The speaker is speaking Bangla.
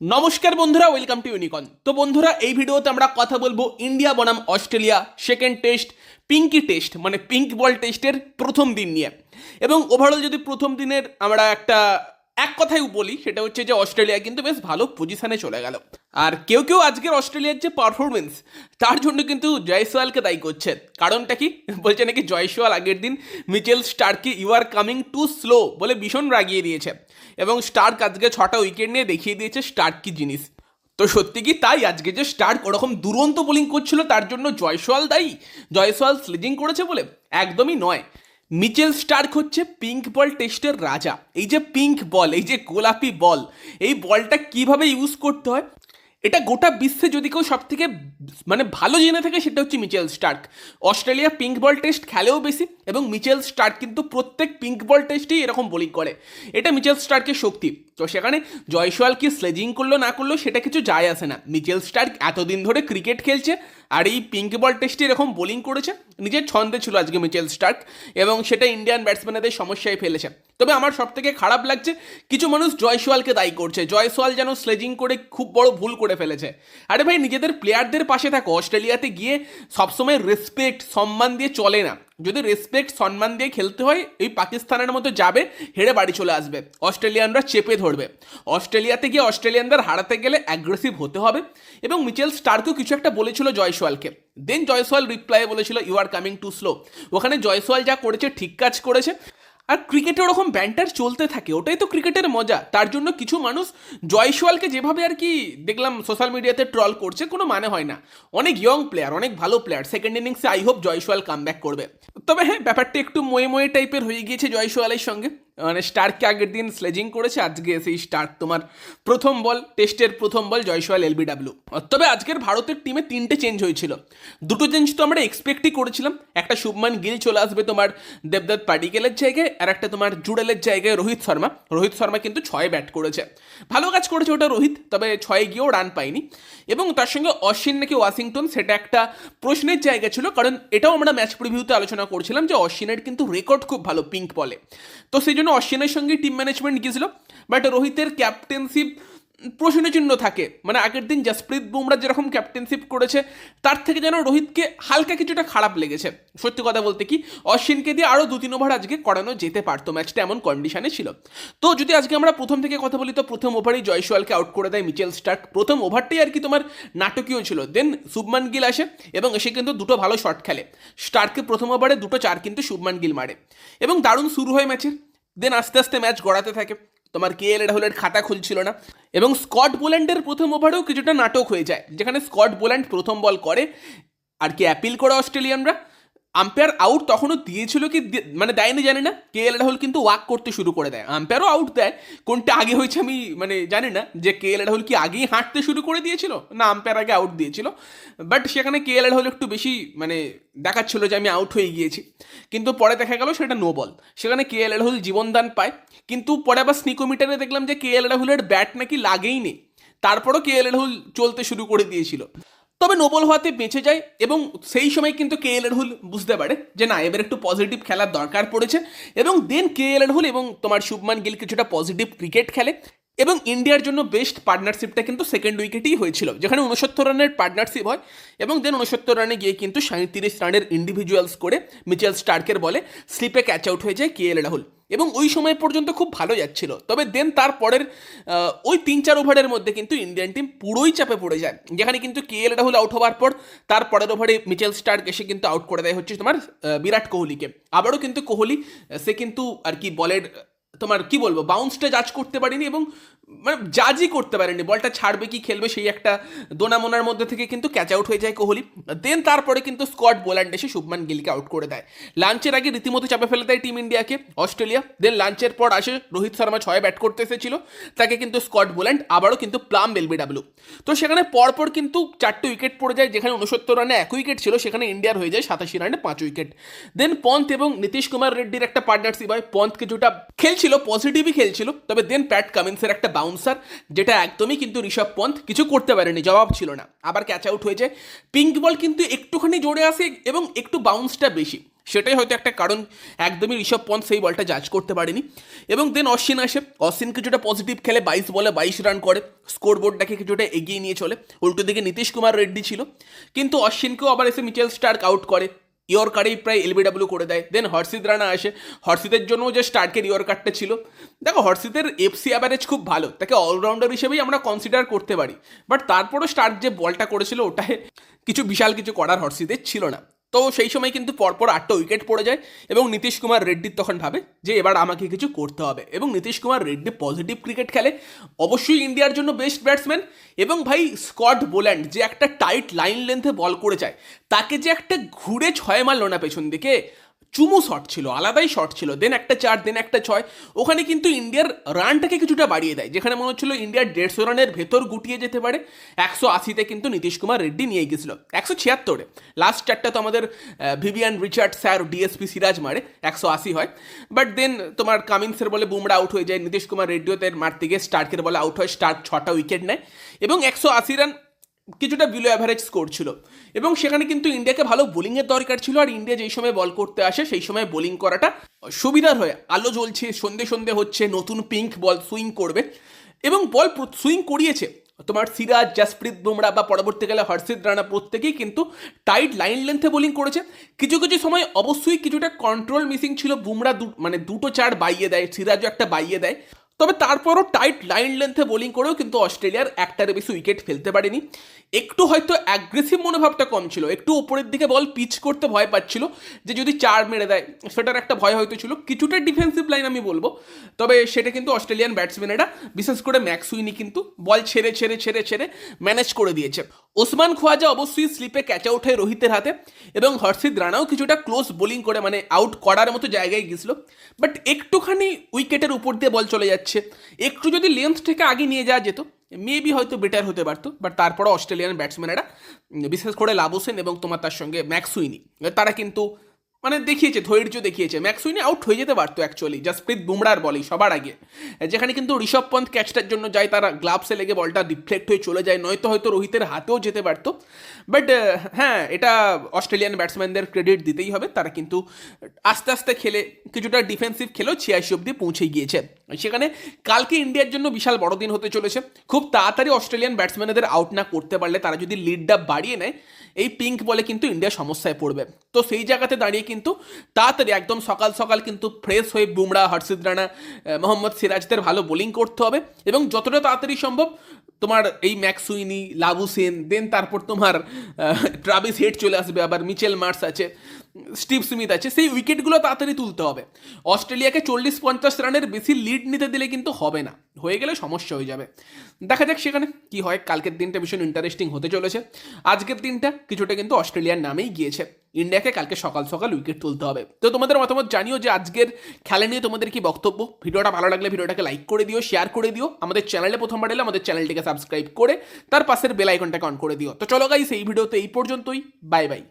নমস্কার বন্ধুরা ওয়েলকাম টু ইউনিকন তো বন্ধুরা, এই ভিডিওতে আমরা কথা বলব ইন্ডিয়া বনাম Australia second test pinky test মানে পিঙ্ক বল টেস্টের প্রথম দিন নিয়ে। এবং ওভারঅল যদি প্রথম দিনের আমরা একটা, এক কথাই বলি, সেটা হচ্ছে যে অস্ট্রেলিয়া কিন্তু বেশ ভালো পজিশনে চলে গেল। আর কেউ কেউ আজকের অস্ট্রেলিয়ার যে পারফরমেন্স তার জন্য কিন্তু জয়সওয়ালকে দায়ী করছে। কারণটা কি? বলছে নাকি জয়সওয়াল আগের দিন Mitchell স্টারকে you are coming too slow বলে ভীষণ রাগিয়ে দিয়েছে। এবং স্টার্ক আজকে ছটা উইকেট নিয়ে দেখিয়ে দিয়েছে স্টার্ক কি জিনিস। তো সত্যি কি তাই? আজকে যে স্টার্ক ওরকম দুরন্ত বোলিং করছিল, তার জন্য জয়সওয়াল দায়ী। জয়সওয়াল স্লিজিং করেছে বলে একদমই নয়। মিচেল স্টার্ক হচ্ছে পিঙ্ক বল টেস্টের রাজা। এই যে পিঙ্ক বল এই যে গোলাপি বল এই বলটা কীভাবে ইউজ করতে হয়? এটা গোটা বিশ্বে যদি কেউ সব থেকে মানে ভালো জেনে থাকে সেটা হচ্ছে Mitchell Starc. Australia pink ball test খেলেও বেশি এবং মিচেল স্টার্ক কিন্তু প্রত্যেক পিঙ্ক বল টেস্টেই এরকম বোলিং করে। এটা মিচেল স্টার্কের শক্তি। তো সেখানে জয়সওয়াল কি স্লেজিং করল না করল সেটা কিছু যায় আসে না। মিচেল স্টার্ক এতদিন ধরে ক্রিকেট খেলছে আর এই পিঙ্ক বল টেস্টে এরকম বোলিং করেছে। নিজের ছন্দে ছিল আজকে মিচেল স্টার্ক এবং সেটা ইন্ডিয়ান ব্যাটসম্যানদের সমস্যায় ফেলেছে। তবে আমার সব থেকে খারাপ লাগছে, কিছু মানুষ জয়সওয়ালকে দায়ী করছে। জয়সওয়াল যেন স্লেজিং করে খুব বড় ভুল করে ফেলেছে। আরে ভাই, নিজেদের প্লেয়ারদের পাশে থাকো। অস্ট্রেলিয়াতে গিয়ে সবসময় রেসপেক্ট সম্মান দিয়ে চলে না। যদি রেসপেক্ট সম্মান দিয়ে খেলতে হয়, এই পাকিস্তানের মতো যাবে, হেরে বাড়ি চলে আসবে। অস্ট্রেলিয়ানরা চেপে ধরবে। অস্ট্রেলিয়াতে গিয়ে অস্ট্রেলিয়ানদের হারাতে গেলে অ্যাগ্রেসিভ হতে হবে। এবং মিচেল স্টার্কও কিছু একটা বলেছিল জয়সওয়ালকে। দেন জয়সওয়াল রিপ্লাই বলেছিল you are coming too slow ওখানে জয়সওয়াল যা করেছে, ঠিক কাজ করেছে। আর ক্রিকেটে ওরকম ব্যান্টার চলতে থাকে, ওটাই তো ক্রিকেটের মজা। তার জন্য কিছু মানুষ জয়সওয়ালকে যেভাবে আর কি দেখলাম সোশ্যাল মিডিয়াতে ট্রল করছে, কোনো মানে হয় না। অনেক ইয়ং প্লেয়ার অনেক ভালো প্লেয়ার সেকেন্ড ইনিংসে আই হোপ জয়সওয়াল কাম করবে। তবে হ্যাঁ ব্যাপারটা একটু ময়ে ময়ে টাইপের হয়ে গিয়েছে জয়সওয়ালের সঙ্গে। মানে স্টার্ককে আগের দিন স্লেজিং করেছে, আজকে সেই স্টার্ক তোমার প্রথম বল, টেস্টের প্রথম বল জয়সওয়াল এলবিডাব্লিউ। তবে আজকের ভারতের টিমে তিনটে চেঞ্জ হয়েছিল। দুটো চেঞ্জ তো আমরা এক্সপেক্টই করেছিলাম। একটা শুভমান গিল চলে আসবে তোমার দেবদত্ত পাডিকেলের জায়গায়, আর একটা তোমার জুডেলের জায়গায় রোহিত শর্মা। রোহিত শর্মা কিন্তু ছয় ব্যাট করেছে। ভালো কাজ করেছে ওটা রোহিত, তবে ছয়ে গিয়েও রান পায়নি। এবং তার সঙ্গে অশ্বিন নাকি ওয়াশিংটন, সেটা একটা প্রশ্নের জায়গা ছিল, কারণ এটাও আমরা ম্যাচ প্রিভিউতে আলোচনা করছিলাম যে অশ্বিনের কিন্তু রেকর্ড খুব ভালো পিঙ্ক বলে তো সেই জন্য অশ্বিনের সঙ্গে টিম ম্যানেজমেন্ট গিয়েছিল বাট রোহিতের ক্যাপ্টেনশিপ প্রশ্নচিহ্ন থাকে। মানে আগের দিন জসপ্রীত বুমরা যেরকম ক্যাপ্টেনশিপ করেছে, তার থেকে যেন রোহিতকে হালকা কিছুটা খারাপ লেগেছে। সত্যি কথা বলতে কি, অশ্বিনকে দিয়ে আরও দু তিন ওভার আজকে করানো যেতে পারতো ম্যাচটা এমন কন্ডিশনে ছিল। তো যদি আজকে আমরা প্রথম থেকে কথা বলি, তো প্রথম ওভারেই জয়সওয়ালকে আউট করে দেয় মিচেল স্টার্ক। প্রথম ওভারটাই আর কি তোমার নাটকীয় ছিল। দেন শুভমান গিল আসে এবং এসে কিন্তু দুটো ভালো শট খেলে। স্টার্ককে প্রথম ওভারে দুটো চার কিন্তু শুভমান গিল মারে। এবং দারুণ শুরু হয় ম্যাচের দেন আস্তে আস্তে ম্যাচ গড়াতে থাকে। তোমার কে এল রাহুলের খাতা খুলছিল না। এবং স্কট বোল্যান্ডের প্রথম ওভারেও কিছুটা নাটক হয়ে যায়। যেখানে স্কট বোল্যান্ড প্রথম বল করে। আর কি অ্যাপিল করে অস্ট্রেলিয়ানরা। আম্পায়ার আউট তখনও দিয়েছিল কি মানে দেয়নি, জানি না। কে এল রাহুল কিন্তু ওয়াক করতে শুরু করে দেয়। আম্পায়ারও আউট দেয়। কোনটা আগে হয়েছে আমি মানে জানি না। যে কে এল রাহুল কি আগেই হাঁটতে শুরু করে দিয়েছিল? না আম্পায়ার আগে আউট দিয়েছিল। বাট সেখানে কে এল রাহুল একটু বেশি মানে দেখাচ্ছিল যে আমি আউট হয়ে গিয়েছি। কিন্তু পরে দেখা গেল সেটা নো বল সেখানে কে এল রাহুল জীবনদান পায়। কিন্তু পরে আবার স্নিকোমিটারে দেখলাম যে কে এল রাহুলের ব্যাট নাকি লাগেই নেই। তারপরও কে এল রাহুল চলতে শুরু করে দিয়েছিল। তবে নোবল হওয়াতে বেঁচে যায় এবং সেই সময় কিন্তু কে এল রাহুল বুঝতে পারে যে না, এবার একটু পজিটিভ খেলার দরকার পড়েছে। এবং দেন কে এল রাহুল এবং তোমার শুভমান গিল কিছুটা পজিটিভ ক্রিকেট খেলে। এবং ইন্ডিয়ার জন্য বেস্ট পার্টনারশিপটা কিন্তু সেকেন্ড উইকেটেই হয়েছিল, যেখানে উনসত্তর রানের পার্টনারশিপ হয় এবং দেন উনসত্তর রানে গিয়ে কিন্তু সাঁত্রিশ রানের ইন্ডিভিজুয়ালস করে মিচেল স্টার্কের বলে স্লিপে ক্যাচ আউট হয়ে যায় কে এল রাহুল। এবং ওই সময় পর্যন্ত খুব ভালো যাচ্ছিল, তবে দেন তারপরের ওই তিন চার ওভারের মধ্যে কিন্তু ইন্ডিয়ান টিম পুরোই চাপে পড়ে যায়, যেখানে কিন্তু কে এল রাহুল আউট হওয়ার পর তার পরের ওভারে মিচেল স্টার্ক এসে কিন্তু আউট করে দেয় হচ্ছে তোমার বিরাট কোহলিকে। আবারও কিন্তু কোহলি, সে কিন্তু আর কি বলের তোমার কি বলব বাউন্সটা জাজ করতে পারিনি এবং মানে জাজই করতে পারেনি বলটা ছাড়বে কি, খেলবে সেই একটা দোনামোনার মধ্যে থেকে কিন্তু ক্যাচ আউট হয়ে যায় কোহলি। দেন তারপরে কিন্তু স্কট বোল্যান্ড এসে শুভমান গিলকে আউট করে দেয়। লাঞ্চের আগে রীতিমতো চাপে ফেলে দেয় টিম ইন্ডিয়াকে অস্ট্রেলিয়া দেন লাঞ্চের পর আসে রোহিত শর্মা ছয় ব্যাট করতে এসেছিল। তাকে কিন্তু স্কট বোল্যান্ড আবারও কিন্তু প্লাম এলবিডাব্লিউ তো সেখানে পরপর কিন্তু চারটে উইকেট পড়ে যায়, যেখানে উনসত্তর রানে এক উইকেট ছিল, সেখানে ইন্ডিয়ার হয়ে যায় সাতাশি রানে পাঁচ উইকেট দেন পন্থ এবং নীতিশ কুমার রেড্ডির একটা পার্টনারশিপ হয়। পন্থ কিছুটা খেলছিল পজিটিভই খেলছিল, তবে দেন প্যাট কামিন্সের একটা বাউন্সার যেটা একদমই কিন্তু ঋষভ পন্থ কিছু করতে পারেনি, জবাব ছিল না। আবার ক্যাচ আউট হয়ে যায় পিঙ্ক বল কিন্তু একটুখানি জোরে আসে এবং একটু বাউন্সটা বেশি। সেটাই হয়তো একটা কারণ, একদমই ঋষভ পন্থ সেই বলটা জাজ করতে পারেনি। এবং দেন অশ্বিন আসে। অশ্বিন কিছুটা পজিটিভ খেলে বাইশ বলে বাইশ রান করে। স্কোর বোর্ডটাকে কিছুটা এগিয়ে নিয়ে চলে। উল্টো দিকে নীতিশ কুমার রেড্ডি ছিল। কিন্তু অশ্বিনকেও আবার এসে মিচেল স্টার্ক আউট করে। ইয়র্কারেই প্রায় এলবিডাব্লিউ করে দেয়। দেন হর্ষিত রানা আসে। হর্ষিতের জন্যও যে স্টার্কের ইয়র্কারটা ছিল। দেখো হর্ষিতের এফসি অ্যাভারেজ খুব ভালো। তাকে অলরাউন্ডার হিসেবেই আমরা কনসিডার করতে পারি। বাট তারপরও স্টার্ক যে বলটা করেছিল, ওটায় কিছু বিশাল কিছু করার হর্ষিতের ছিল না। তো সেই সময় কিন্তু পরপর আটটা উইকেট পড়ে যায় এবং নীতিশ কুমার রেড্ডির তখন ভাবে যে এবার আমাকে কিছু করতে হবে এবং নীতিশ কুমার রেড্ডি পজিটিভ ক্রিকেট খেলে। অবশ্যই ইন্ডিয়ার জন্য বেস্ট ব্যাটসম্যান এবং ভাই স্কট বোল্যান্ড যে একটা টাইট লাইন লেন্থে বল করে যায় তাকে যে একটা ঘুরে ছয় মারলো না পেছন দিকে চুমু শট ছিল, আলাদাই শট ছিল। দেন একটা চার দেন একটা ছয়। ওখানে কিন্তু ইন্ডিয়ার রানটাকে কিছুটা বাড়িয়ে দেয়। যেখানে মনে হচ্ছিল ইন্ডিয়ার দেড়শো রানের ভেতর গুটিয়ে যেতে পারে। একশো আশিতে কিন্তু নীতিশ কুমার রেড্ডি নিয়ে গেছিল। একশো ছিয়াত্তরে। লাস্ট চারটা তো আমাদের Vivian Richard sir DSP Siraj মারে। একশো আশি হয়। বাট দেন তোমার কামিন্সের বলে বুমরা আউট হয়ে যায়। নীতিশ কুমার রেড্ডিও তার মারতে গিয়ে স্টার্কের বলে আউট হয়। স্টার্ক ছটা উইকেট নেয়। এবং একশো আশি রান কিছুটা বিলো অ্যাভারেজ স্কোর ছিল। এবং সেখানে কিন্তু ইন্ডিয়াকে ভালো বোলিংয়ের দরকার ছিল আর ইন্ডিয়া যেই সময় বল করতে আসে, সেই সময় বোলিং করাটা সুবিধার হয়ে আলো জ্বলছে, সন্ধে সন্ধে হচ্ছে, নতুন পিঙ্ক বল সুইং করবে। এবং বল সুইং করিয়েছে তোমার সিরাজ, জাসপ্রীত বুমরা বা পরবর্তীকালে হর্ষিত রানা প্রত্যেকেই কিন্তু টাইট লাইন লেন্থে বোলিং করেছে। কিছু কিছু সময় অবশ্যই কিছুটা কন্ট্রোল মিসিং ছিল, বুমরা মানে দুটো চার বাইয়ে দেয়, সিরাজও একটা বাইয়ে দেয়। তবে তারপরও টাইট লাইন লেন্থে বোলিং করেও কিন্তু অস্ট্রেলিয়ার একটারে বেশি উইকেট ফেলতে পারেনি। একটু হয়তো অ্যাগ্রেসিভ মনোভাবটা কম ছিল, একটু উপরের দিকে বল পিচ করতে ভয় পাচ্ছিল, যে যদি চার মেরে দেয়, সেটার একটা ভয় হয়তো ছিল। কিছুটা ডিফেন্সিভ লাইন আমি বলব, তবে সেটা কিন্তু অস্ট্রেলিয়ান ব্যাটসম্যানেরা বিশেষ করে ম্যাক্সুইনি কিন্তু বল ছেড়ে ছেড়ে ছেড়ে ছেড়ে ম্যানেজ করে দিয়েছে। ওসমান খোয়াজা অবশ্যই স্লিপে ক্যাচ হয় রোহিতের হাতে এবং হর্ষিত রানাও কিছুটা ক্লোজ বোলিং করে মানে আউট করার মতো জায়গায় গেছিল। বাট একটুখানি উইকেটের উপর দিয়ে বল চলে যাচ্ছে। একটু যদি লেন্থ থেকে আগে নিয়ে যাওয়া যেত মেবি হয়তো বেটার হতে পারতো। বাট তারপরও অস্ট্রেলিয়ান ব্যাটসম্যানেরা বিশেষ করে লাভোসেন এবং তোমার তার সঙ্গে ম্যাক্সুইনি তারা কিন্তু মানে দেখিয়েছে, ধৈর্য দেখিয়েছে। ম্যাক্সুইনি আউট হয়ে যেতে পারতো অ্যাকচুয়ালি জাসপ্রীত বুমরার বলেই সবার আগে। যেখানে কিন্তু ঋষভ পন্থ ক্যাচটার জন্য যায়, তারা গ্লাভসে লেগে বলটা রিফ্লেক্ট হয়ে চলে যায়, নয়তো হয়তো রোহিতের হাতেও যেতে পারতো। বাট হ্যাঁ এটা অস্ট্রেলিয়ান ব্যাটসম্যানদের ক্রেডিট দিতেই হবে। তারা কিন্তু আস্তে আস্তে খেলে, কিছুটা ডিফেন্সিভ খেলেও ছিয়াশি অব্দি পৌঁছে গিয়েছে। সেখানে কালকে ইন্ডিয়ার জন্য বিশাল বড় দিন হতে চলেছে। খুব তাড়াতাড়ি অস্ট্রেলিয়ান ব্যাটসম্যানদের আউট না করতে পারলে তারা যদি লিডটা বাড়িয়ে নেয়, এই পিঙ্ক বলে কিন্তু ইন্ডিয়া সমস্যায় পড়বে। তো সেই জায়গাতে দাঁড়িয়ে কিন্তু তাড়াতাড়ি একদম সকাল সকাল কিন্তু ফ্রেশ হয়ে বুমরা, হর্ষিত রানা মোহাম্মদ সিরাজদের ভালো বোলিং করতে হবে এবং যতটা তাড়াতাড়ি সম্ভব তোমার এই ম্যাক্সুইনি লাবু সেন দেন তারপর তোমার ট্রাভিস হেড চলে আসবে, আবার মিচেল মার্স আছে, স্টিভ স্মিথ আছে, সেই উইকেটগুলো তাড়াতাড়ি তুলতে হবে। অস্ট্রেলিয়াকে চল্লিশ পঞ্চাশ রানের বেশি লিড নিতে দিলে কিন্তু হবে না। হয়ে গেলে সমস্যা হয়ে যাবে। দেখা যাক সেখানে কি হয়, কালকের দিনটা ভীষণ ইন্টারেস্টিং হতে চলেছে। আজকের দিনটা কিছুটা কিন্তু অস্ট্রেলিয়ার নামেই গিয়েছে। ইন্ডিয়াকে কালকে সকাল সকাল উইকেট তুলতে হবে। তো তোমাদের মতামত জানিও যে আজকের খেলা নিয়ে তোমাদের কি বক্তব্য? ভিডিওটা ভালো লাগলে ভিডিওটাকে লাইক করে দিও শেয়ার করে দিও। আমাদের চ্যানেলে প্রথমবার এলে আমাদের চ্যানেলটিকে সাবস্ক্রাইব করে, তার পাশের বেল আইকনটাকে অন করে দিও। তো চলো গাইস এই ভিডিওতে এই পর্যন্তই। Bye bye